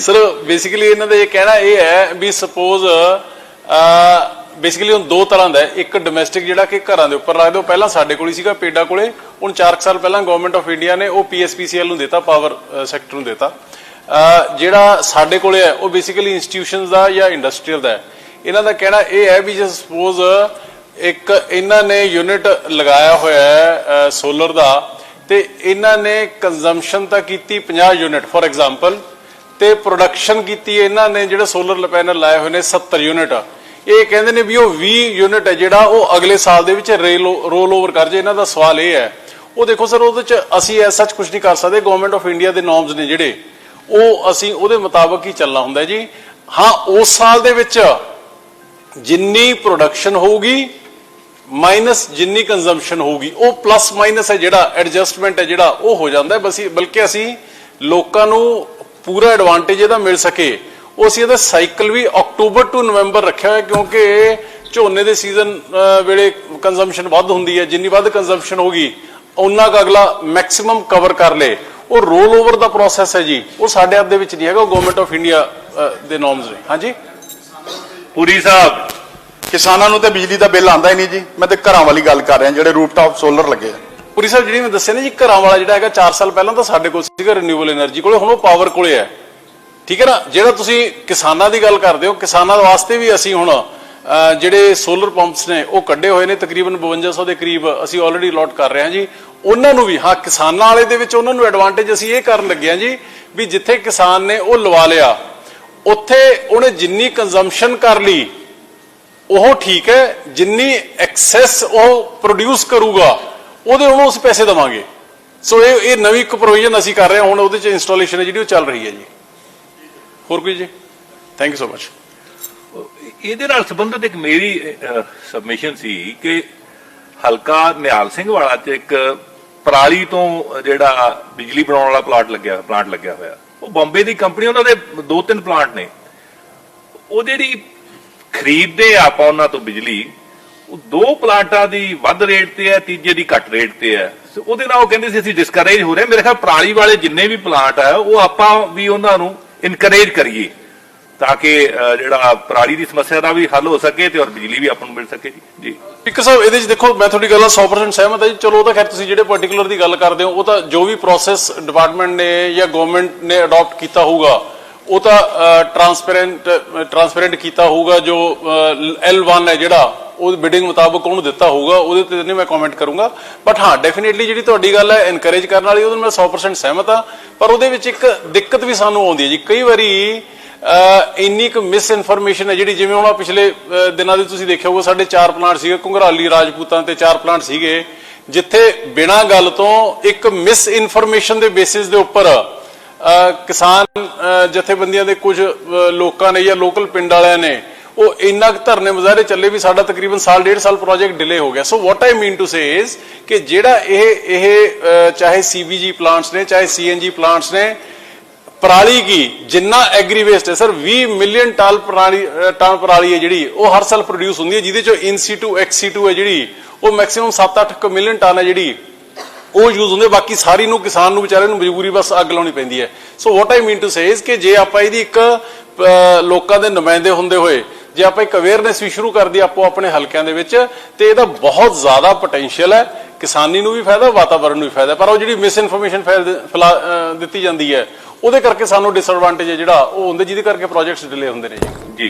Sir basically ਇਹਨਾਂ ਦਾ ਇਹ ਕਹਿਣਾ ਇਹ ਹੈ ਵੀ ਸਪੋਜ਼ ਬੇਸਿਕਲੀ ਹੁਣ ਦੋ ਤਰ੍ਹਾਂ ਦਾ ਇੱਕ ਡੋਮੈਸਟਿਕ ਜਿਹੜਾ ਕਿ ਘਰਾਂ ਦੇ ਉੱਪਰ ਲੱਗਦਾ ਉਹ ਪਹਿਲਾਂ ਸਾਡੇ ਕੋਲ ਹੀ ਸੀਗਾ ਪੇਡਾ ਕੋਲੇ। ਹੁਣ 4 ਸਾਲ ਪਹਿਲਾਂ ਗਵਰਨਮੈਂਟ ਆਫ ਇੰਡੀਆ ਨੇ ਉਹ ਪੀਐਸਪੀਸੀਐਲ ਨੂੰ ਦਿੱਤਾ ਪਾਵਰ ਸੈਕਟਰ ਨੂੰ ਦਿੱਤਾ। ਜਿਹੜਾ ਸਾਡੇ ਕੋਲੇ ਹੈ, ਉਹ ਬੇਸਿਕਲੀ ਇੰਸਟੀਟਿਊਸ਼ਨਸ ਦਾ ਜਾਂ ਇੰਡਸਟਰੀਅਲ ਦਾ ਹੈ। ਇਹਨਾਂ ਦਾ ਕਹਿਣਾ ਇਹ ਹੈ ਵੀ ਜੇ ਸਪੋਜ਼ ਇੱਕ ਇਹਨਾਂ ਨੇ ਯੂਨਿਟ ਲਗਾਇਆ ਹੋਇਆ ਹੈ ਸੋਲਰ ਦਾ, ਤੇ ਇਹਨਾਂ ਨੇ ਕੰਜ਼ੰਪਸ਼ਨ ਤਾਂ ਕੀਤੀ 50 ਯੂਨਿਟ ਫੋਰ ਐਗਜ਼ਾਮਪਲ ਤੇ ਪ੍ਰੋਡਕਸ਼ਨ ਕੀਤੀ ਇਹਨਾਂ ਨੇ ਜਿਹੜੇ ਸੋਲਰ ਪੈਨਲ ਲਾਏ ਹੋਏ ਨੇ 70 ਯੂਨਿਟ ਇਹ ਕਹਿੰਦੇ ਨੇ ਵੀ ਉਹ 20 ਯੂਨਿਟ ਹੈ, ਜਿਹੜਾ ਉਹ ਅਗਲੇ ਸਾਲ ਦੇ ਵਿੱਚ ਰੋਲ ਓਵਰ ਕਰ ਜੇ। ਇਹਨਾਂ ਦਾ ਸਵਾਲ ਇਹ ਹੈ, ਉਹ ਦੇਖੋ ਸਰ, ਉਹਦੇ ਚ ਅਸੀਂ ਐਸ ਸੱਚ ਕੁਝ ਨਹੀਂ ਕਰ ਸਕਦੇ। ਗਵਰਨਮੈਂਟ ਆਫ ਇੰਡੀਆ ਦੇ ਨੋਰਮਸ ਨੇ ਜਿਹੜੇ। ਉਹ ਅਸੀਂ, ਉਹਦੇ ਮੁਤਾਬਕ ਹੀ ਚੱਲਣਾ ਹੁੰਦਾ ਜੀ। ਹਾਂ, ਉਸ ਸਾਲ ਦੇ ਵਿੱਚ ਜਿੰਨੀ ਪ੍ਰੋਡਕਸ਼ਨ ਹੋਊਗੀ ਮਾਈਨਸ ਜਿੰਨੀ ਕੰਜ਼ੰਪਸ਼ਨ ਹੋਊਗੀ, ਉਹ ਪਲੱਸ ਮਾਈਨਸ ਹੈ ਜਿਹੜਾ ਐਡਜਸਟਮੈਂਟ ਹੈ ਜਿਹੜਾ, ਉਹ ਹੋ ਜਾਂਦਾ ਬਸ ਬਲਕਿ ਅਸੀਂ ਲੋਕਾਂ ਨੂੰ ਪੂਰਾ ਐਡਵਾਂਟੇਜ ਇਹਦਾ ਮਿਲ ਸਕੇ। ਉਹ ਅਸੀਂ ਇਹਦਾ ਸਾਈਕਲ ਵੀ ਅਕਤੂਬਰ ਟੂ ਨਵੰਬਰ ਰੱਖਿਆ ਹੋਇਆ ਕਿਉਂਕਿ ਝੋਨੇ ਦੇ ਸੀਜ਼ਨ ਵੇਲੇ ਕੰਜ਼ੰਪਸ਼ਨ ਵੱਧ ਹੁੰਦੀ ਹੈ। ਜਿੰਨੀ ਵੱਧ ਕੰਜ਼ੰਪਸ਼ਨ ਹੋਗੀ ਉਹਨਾਂ ਕੁ ਅਗਲਾ ਮੈਕਸਿਮਮ ਕਵਰ ਕਰ ਲੇ। ਉਹ ਰੋਲ ਓਵਰ ਦਾ ਪ੍ਰੋਸੈਸ ਹੈ ਜੀ। ਉਹ ਸਾਡੇ ਹੱਥ ਦੇ ਵਿੱਚ ਨਹੀਂ ਹੈਗਾ ਉਹ ਗਵਰਨਮੈਂਟ ਆਫ ਇੰਡੀਆ ਦੇ ਨੋਰਮਸ ਨੇ। ਹਾਂਜੀ? ਪੁਰੀ ਸਾਹਿਬ ਕਿਸਾਨਾਂ ਨੂੰ ਤੇ ਬਿਜਲੀ ਦਾ ਬਿੱਲ ਆਂਦਾ ਹੀ ਨਹੀਂ ਜੀ। ਮੈਂ ਤੇ ਘਰਾਂ ਵਾਲੀ ਗੱਲ ਕਰ ਰਿਹਾ ਜਿਹੜੇ ਰੂਫਟਾਪ ਸੋਲਰ ਲੱਗੇ ਆ। ਪੁਰੀ ਸਾਹਿਬ, ਜਿਹੜੀ ਮੈਂ ਦੱਸਿਆ ਨਾ ਜੀ, ਘਰਾਂ ਵਾਲਾ ਜਿਹੜਾ ਹੈਗਾ 4 ਸਾਲ ਪਹਿਲਾਂ ਤਾਂ ਸਾਡੇ ਕੋਲ ਸੀਗਾ ਰੀਨਿਊਏਬਲ એનર્ਜੀ ਕੋਲੇ, ਹੁਣ ਉਹ ਪਾਵਰ ਕੋਲੇ ਹੈ। ਠੀਕ ਹੈ ਨਾ? ਜਿਹੜਾ ਤੁਸੀਂ ਕਿਸਾਨਾਂ ਦੀ ਗੱਲ ਕਰਦੇ ਹੋ, ਕਿਸਾਨਾਂ ਵਾਸਤੇ ਵੀ ਅਸੀਂ ਹੁਣ ਜਿਹੜੇ ਸੋਲਰ ਪੰਪਸ ਨੇ, ਉਹ ਕੱਢੇ ਹੋਏ ਨੇ, ਤਕਰੀਬਨ 5200 ਦੇ ਕਰੀਬ ਅਸੀਂ ਆਲਰੇਡੀ ਅਲੋਟ ਕਰ ਰਹੇ ਹਾਂ ਜੀ। ਉਹਨਾਂ ਨੂੰ ਵੀ, ਹਾਂ, ਕਿਸਾਨਾਂ ਵਾਲੇ ਦੇ ਵਿੱਚ ਉਹਨਾਂ ਨੂੰ ਐਡਵਾਂਟੇਜ ਅਸੀਂ ਇਹ ਕਰਨ ਲੱਗੇ ਹਾਂ ਜੀ ਵੀ ਜਿੱਥੇ ਕਿਸਾਨ ਨੇ ਉਹ ਲਵਾ ਲਿਆ, ਉੱਥੇ ਉਹਨੇ ਜਿੰਨੀ ਕੰਜ਼ੰਪਸ਼ਨ ਕਰ ਲਈ, ਉਹ ਠੀਕ ਹੈ, ਜਿੰਨੀ ਐਕਸੈਸ ਉਹ ਪ੍ਰੋਡਿਊਸ ਕਰੂਗਾ ਉਹਦੇ ਉਹਨੂੰ ਅਸੀਂ ਪੈਸੇ ਦੇਵਾਂਗੇ। ਸੋ ਇਹ ਇਹ ਨਵੀਂ ਇੱਕ ਪ੍ਰੋਵੀਜ਼ਨ ਅਸੀਂ ਕਰ ਰਹੇ ਹਾਂ, ਹੁਣ ਉਹਦੇ ਚ ਇੰਸਟਾਲੇਸ਼ਨ ਹੈ ਜਿਹੜੀ ਉਹ ਚੱਲ ਰਹੀ ਹੈ ਜੀ। ਹੋਰ ਕੋਈ ਜੀ? ਥੈਂਕ ਯੂ ਸੋ ਮਚ ਇਹਦੇ ਨਾਲ ਸੰਬੰਧਿਤ ਇੱਕ ਮੇਰੀ ਸਬਮਿਸ਼ਨ ਸੀ ਕਿ ਹਲਕਾ ਨਿਹਾਲ ਸਿੰਘ ਵਾਲਾ ਚ ਇੱਕ ਪਰਾਲੀ ਤੋਂ ਜਿਹੜਾ ਬਿਜਲੀ ਬਣਾਉਣ ਵਾਲਾ ਪਲਾਂਟ ਲੱਗਿਆ ਪਲਾਂਟ ਲੱਗਿਆ ਹੋਇਆ। ਉਹ ਬੰਬੇ ਦੀ ਕੰਪਨੀ, ਉਹਨਾਂ ਦੇ ਦੋ ਤਿੰਨ ਪਲਾਂਟ ਨੇ। ਉਹ ਜਿਹੜੀ ਖਰੀਦਦੇ ਆ ਆਪਾਂ ਉਹਨਾਂ ਤੋਂ ਬਿਜਲੀ ਉਹ ਦੋ ਪਲਾਂਟਾਂ ਦੀ ਵੱਧ ਰੇਟ ਤੇ ਹੈ, ਤੀਜੇ ਦੀ ਘੱਟ ਰੇਟ ਤੇ ਹੈ। ਉਹਦੇ ਨਾਲ ਉਹ ਕਹਿੰਦੇ ਸੀ, ਅਸੀਂ ਡਿਸਕਰੇਜ ਹੋ ਰਹੇ ਮੇਰੇ ਖਿਆਲ ਪਰਾਲੀ ਵਾਲੇ ਜਿੰਨੇ ਵੀ ਪਲਾਂਟ ਆ, ਉਹ ਆਪਾਂ ਵੀ ਉਹਨਾਂ ਨੂੰ ਇਨਕਰੇਜ ਕਰੀਏ ਤਾਂ ਕਿ ਜਿਹੜਾ ਪਰਾਲੀ ਦੀ ਸਮੱਸਿਆ ਦਾ ਵੀ ਹੱਲ ਹੋ ਸਕੇ ਤੇ ਔਰ ਬਿਜਲੀ ਵੀ ਆਪਾਂ ਨੂੰ ਮਿਲ ਸਕੇ ਜੀ। ਜੀ। ਇੱਕ ਸਾਹਿਬ ਇਹਦੇ ਵਿੱਚ ਦੇਖੋ, ਮੈਂ ਤੁਹਾਡੀ ਗੱਲ ਨਾਲ 100% ਸਹਿਮਤ ਹਾਂ ਜੀ। ਚਲੋ, ਉਹ ਤਾਂ ਖੈਰ ਤੁਸੀਂ ਜਿਹੜੇ ਪਾਰਟਿਕੂਲਰ ਦੀ ਗੱਲ ਕਰਦੇ ਹੋ, ਉਹ ਤਾਂ ਜੋ ਵੀ ਪ੍ਰੋਸੈਸ ਡਿਪਾਰਟਮੈਂਟ ਨੇ ਜਾਂ ਗਵਰਨਮੈਂਟ ਨੇ ਅਡਾਪਟ ਕੀਤਾ ਹੋਊਗਾ ਉਹ ਤਾਂ ਟਰਾਂਸਪੇਰੈਂਟ ਟਰਾਂਸਪੇਰੈਂਟ ਕੀਤਾ ਹੋਊਗਾ, ਜੋ L1 ਹੈ ਜਿਹੜਾ, ਉਹ ਬਿਡਿੰਗ ਮੁਤਾਬਕ ਉਹਨੂੰ ਦਿੱਤਾ ਹੋਊਗਾ, ਉਹਦੇ ਤੇ ਨਹੀਂ ਮੈਂ ਕਮੈਂਟ ਕਰੂੰਗਾ। ਬਟ ਹਾਂ ਡੈਫੀਨਿਟਲੀ ਜਿਹੜੀ ਤੁਹਾਡੀ ਗੱਲ ਹੈ ਐਨਕਰੇਜ ਕਰਨ ਵਾਲੀ, ਉਹਦੇ ਨਾਲ ਮੈਂ 100% ਸਹਿਮਤ ਹਾਂ। ਪਰ ਉਹਦੇ ਵਿੱਚ ਇੱਕ ਦਿੱਕਤ ਵੀ ਸਾਨੂੰ ਆਉਂਦੀ ਹੈ ਜੀ। ਕਈ ਵਾਰੀ ਇੰਨੀ ਕੁ ਮਿਸ ਇਨਫੋਰਮੇਸ਼ਨ ਹੈ ਜਿਹੜੀ ਜਿਵੇਂ ਹੁਣ ਪਿਛਲੇ ਦਿਨਾਂ ਦੇ ਤੁਸੀਂ ਦੇਖਿਆ ਹੋਊਗਾ, ਸਾਡੇ ਚਾਰ ਪਲਾਂਟ ਸੀਗੇ ਕੁੰਗਰਾਲੀ ਰਾਜਪੂਤਾਂ ਤੇ ਚਾਰ ਪਲਾਂਟ ਸੀਗੇ, ਜਿੱਥੇ ਬਿਨਾਂ ਗੱਲ ਤੋਂ ਇੱਕ ਮਿਸ ਇਨਫੋਰਮੇਸ਼ਨ ਦੇ ਬੇਸਿਸ ਦੇ ਉੱਪਰ ਕਿਸਾਨ ਜਥੇਬੰਦੀਆਂ ਦੇ ਕੁਝ ਲੋਕਾਂ ਨੇ ਜਾਂ ਲੋਕਲ ਪਿੰਡ ਵਾਲਿਆਂ ਨੇ, ਉਹ ਇੰਨਾ ਕੁ ਧਰਨੇ ਮੁਜ਼ਾਹਰੇ ਚੱਲੇ ਵੀ ਸਾਡਾ ਤਕਰੀਬਨ ਸਾਲ, ਡੇਢ ਸਾਲ ਪ੍ਰੋਜੈਕਟ ਡਿਲੇ ਹੋ ਗਿਆ। So what I mean to say is ਕਿ ਜਿਹੜਾ ਇਹ ਇਹ ਅਹ ਚਾਹੇ ਸੀਬੀਜੀ ਪਲਾਂਟਸ ਨੇ, ਚਾਹੇ ਸੀਐਨਜੀ ਪਲਾਂਟਸ ਨੇ, ਪਰਾਲੀ ਕੀ, ਜਿੰਨਾ ਐਗਰੀ ਵੇਸਟ ਹੈ ਸਰ 20 ਮਿਲੀਅਨ ਟਨ ਪਰਾਲੀ ਟਨ ਪਰਾਲੀ ਹੈ ਜਿਹੜੀ, ਉਹ ਹਰ ਸਾਲ ਪ੍ਰੋਡਿਊਸ ਹੁੰਦੀ ਹੈ, ਜਿਹਦੇ ਚੋਂ ਇਨਸੀਟੂ ਐਕਸੀਟੂ ਹੈ ਜਿਹੜੀ, ਉਹ ਮੈਕਸਿਮਮ 7-8 ਮਿਲੀਅਨ ਟਨ ਹੈ ਜਿਹੜੀ ਉਹ ਯੂਜ਼ ਹੁੰਦੇ ਬਾਕੀ ਸਾਰੀ ਨੂੰ, ਕਿਸਾਨ ਨੂੰ ਵਿਚਾਰੇ ਨੂੰ ਮਜਬੂਰੀ ਬਸ ਅੱਗ ਲਾਉਣੀ ਪੈਂਦੀ ਹੈ। ਸੋ ਵਾਟ ਆਈ ਮੀਨ ਟੂ ਸੇ ਇਸ ਕਿ ਜੇ ਆਪਾਂ ਇਹਦੀ ਇੱਕ ਲੋਕਾਂ ਦੇ ਨੁਮਾਇੰਦੇ ਹੁੰਦੇ ਹੋਏ, ਜੇ ਆਪਾਂ ਇੱਕ ਅਵੇਅਰਨੈਸ ਵੀ ਸ਼ੁਰੂ ਕਰ ਦਈਏ ਆਪੋ ਆਪਣੇ ਹਲਕਿਆਂ ਦੇ ਵਿੱਚ, ਤੇ ਇਹਦਾ ਬਹੁਤ ਜ਼ਿਆਦਾ ਪੋਟੈਂਸ਼ੀਅਲ ਹੈ। ਕਿਸਾਨੀ ਨੂੰ ਵੀ ਫਾਇਦਾ ਵਾਤਾਵਰਣ ਨੂੰ ਵੀ ਫਾਇਦਾ। ਪਰ ਉਹ ਜਿਹੜੀ ਮਿਸ ਇਨਫੋਰਮੇਸ਼ਨ ਦਿੱਤੀ ਜਾਂਦੀ ਹੈ, ਉਹਦੇ ਕਰਕੇ ਸਾਨੂੰ ਡਿਸਐਡਵਾਂਟੇਜ ਹੈ ਜਿਹੜਾ, ਉਹ ਹੁੰਦੇ ਜਿਹਦੇ ਕਰਕੇ ਪ੍ਰੋਜੈਕਟਸ ਡਿਲੇ ਹੁੰਦੇ ਨੇ ਜੀ। ਜੀ।